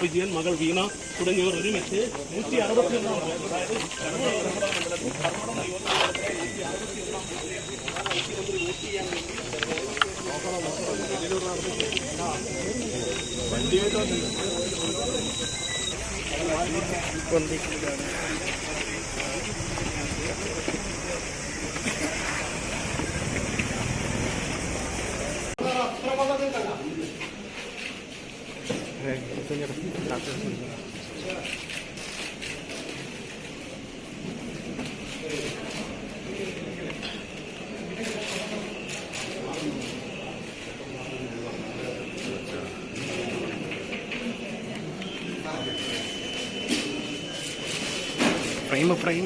വിജയൻ മകൾ വീണ തുടങ്ങിയവർ ഒരുമിച്ച് നൂറ്റി അറുപത്തിയൊന്നാം അതായത് ഫ്രെയിം ഫ്രെയിം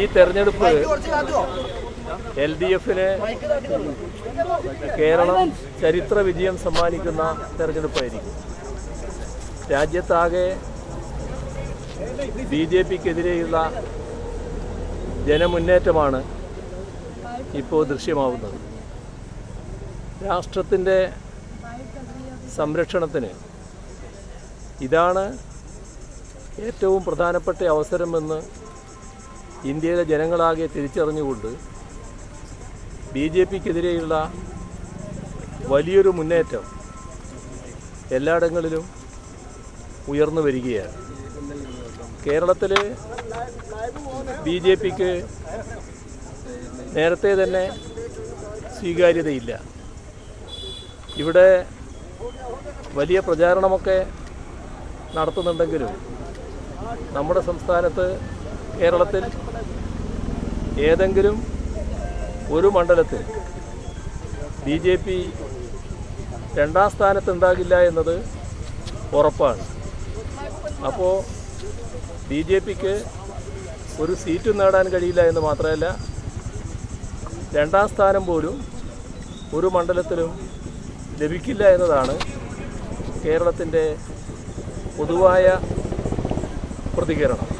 ഈ തെരഞ്ഞെടുപ്പ് എൽ ഡി എഫിന് കേരളം ചരിത്ര വിജയം സമ്മാനിക്കുന്ന തെരഞ്ഞെടുപ്പായിരിക്കും. രാജ്യത്താകെ ബി ജെ പിക്കെതിരെയുള്ള ജനമുന്നേറ്റമാണ് ഇപ്പോൾ ദൃശ്യമാവുന്നത്. രാഷ്ട്രത്തിന്റെ സംരക്ഷണത്തിന് ഇതാണ് ഏറ്റവും പ്രധാനപ്പെട്ട അവസരമെന്ന് ഇന്ത്യയിലെ ജനങ്ങളാകെ തിരിച്ചറിഞ്ഞുകൊണ്ട് ബി ജെ പിക്കെതിരെയുള്ള വലിയൊരു മുന്നേറ്റം എല്ലായിടങ്ങളിലും ഉയർന്നു വരികയാണ്. കേരളത്തിൽ ബി ജെ പിക്ക് നേരത്തെ തന്നെ സ്വീകാര്യതയില്ല. ഇവിടെ വലിയ പ്രചാരണമൊക്കെ നടത്തുന്നുണ്ടെങ്കിലും നമ്മുടെ സംസ്ഥാനത്ത് കേരളത്തിൽ ഏതെങ്കിലും ഒരു മണ്ഡലത്തിൽ ബി ജെ പി രണ്ടാം സ്ഥാനത്തുണ്ടാകില്ല എന്നത് ഉറപ്പാണ്. അപ്പോൾ ബി ജെ പിക്ക് ഒരു സീറ്റും നേടാൻ കഴിയില്ല എന്ന് മാത്രമല്ല രണ്ടാം സ്ഥാനം പോലും ഒരു മണ്ഡലത്തിലും ലഭിക്കില്ല എന്നതാണ് കേരളത്തിന്റെ പൊതുവായ പ്രതികരണം.